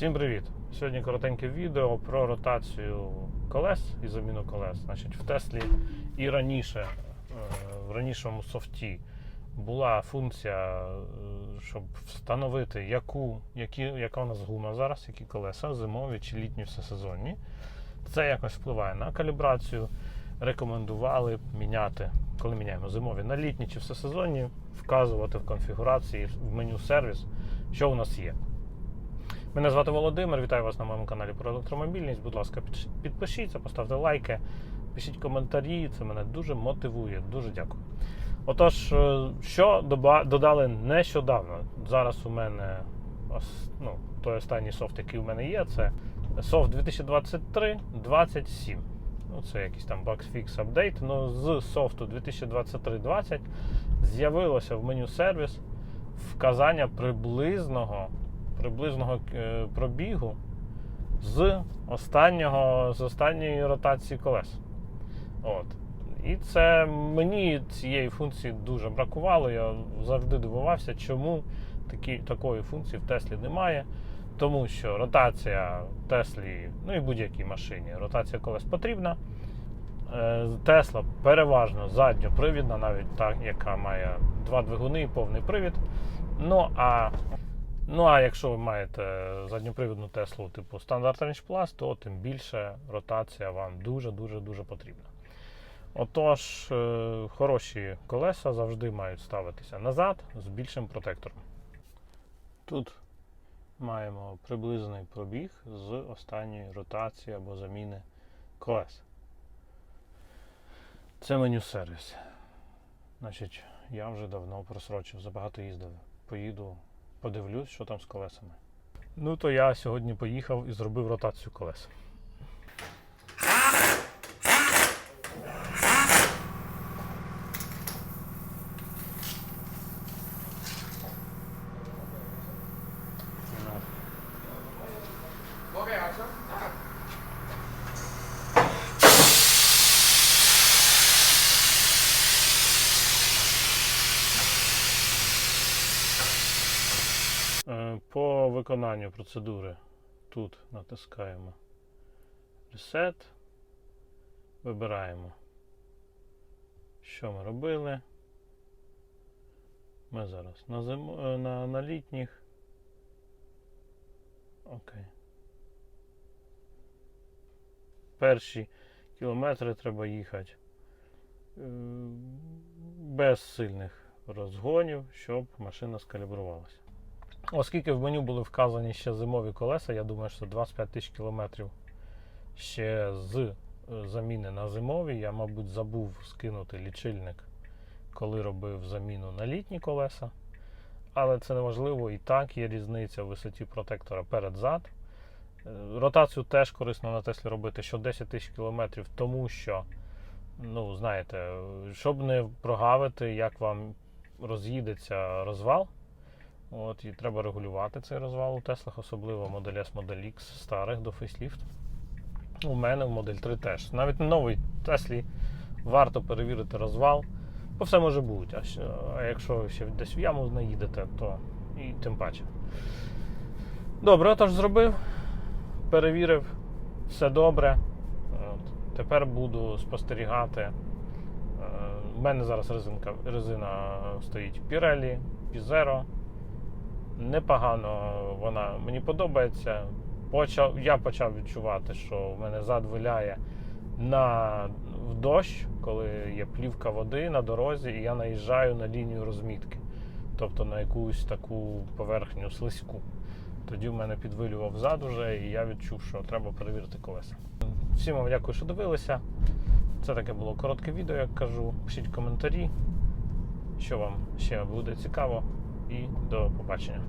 Всім привіт! Сьогодні коротеньке відео про ротацію колес і заміну колес. Значить, в Теслі і раніше, е, в ранішому софті була функція, е, щоб встановити, яку, які, яка у нас гума зараз, які колеса, зимові чи літні всесезонні. Це якось впливає на калібрацію. Рекомендували міняти, коли міняємо зимові на літні чи всесезонні, вказувати в конфігурації в меню сервіс, що у нас є. Мене звати Володимир, вітаю вас на моєму каналі про електромобільність. Будь ласка, підпишіться, поставте лайки, пишіть коментарі, це мене дуже мотивує. Дуже дякую. Отож, е, що додали нещодавно. Зараз у мене ну, той останній софт, який у мене є, це софт 2023-27. Ну, це якийсь там bugfix апдейт. Ну, з софту 2023-20 з'явилося в меню сервіс вказання приблизного приблизного е, пробігу з останнього з останньої ротації колес. От. І це мені цієї функції дуже бракувало. Я завжди дивувався, чому такі, такої функції в Теслі немає. Тому що ротація Теслі, ну і будь-якій машині, ротація колес потрібна. Е, Тесла переважно задньопривідна, навіть та, яка має два двигуни і повний привід. Ну а Ну, а якщо ви маєте задньопривідну Теслу типу Standard Range Plus, то тим більше ротація вам дуже-дуже дуже потрібна. Отож, е, хороші колеса завжди мають ставитися назад з більшим протектором. Тут маємо приблизний пробіг з останньої ротації або заміни колес. Це меню сервіс. Значить, я вже давно просрочив, забагато їздив. Поїду подивлюсь, що там з колесами. Ну, то я сьогодні поїхав і зробив ротацію колес. По виконанню процедури тут натискаємо Reset, вибираємо, що ми робили. Ми зараз на, зим... е, на, на літніх. Окей. Перші кілометри треба їхати е, без сильних розгонів, щоб машина скалібрувалася. Оскільки в меню були вказані ще зимові колеса, я думаю, що 25 тисяч кілометрів ще з е, заміни на зимові. Я, мабуть, забув скинути лічильник, коли робив заміну на літні колеса. Але це не важливо, і так є різниця в висоті протектора перед-зад. Е, Ротацію теж корисно на Теслі робити що 10 тисяч кілометрів, тому що, ну, знаєте, щоб не прогавити, як вам роз'їдеться розвал. От, і треба регулювати цей розвал у Теслах, особливо Модель S, Модель X старих до фейсліфт. У мене в Модель 3 теж. Навіть на новій Теслі варто перевірити розвал, бо все може бути. А, що- а якщо ще десь в яму наїдете, то і тим паче. Добре, отож зробив, перевірив, все добре. От, тепер буду спостерігати. Е, У мене зараз резинка, резина стоїть Pirelli, P0 непогано вона мені подобається. Почав, я почав відчувати, що в мене зад виляє на в дощ, коли є плівка води на дорозі, і я наїжджаю на лінію розмітки, тобто на якусь таку поверхню слизьку. Тоді в мене підвилював зад уже, і я відчув, що треба перевірити колеса. Всім вам дякую, що дивилися. Це таке було коротке відео, як кажу. Пишіть коментарі, що вам ще буде цікаво, і до побачення.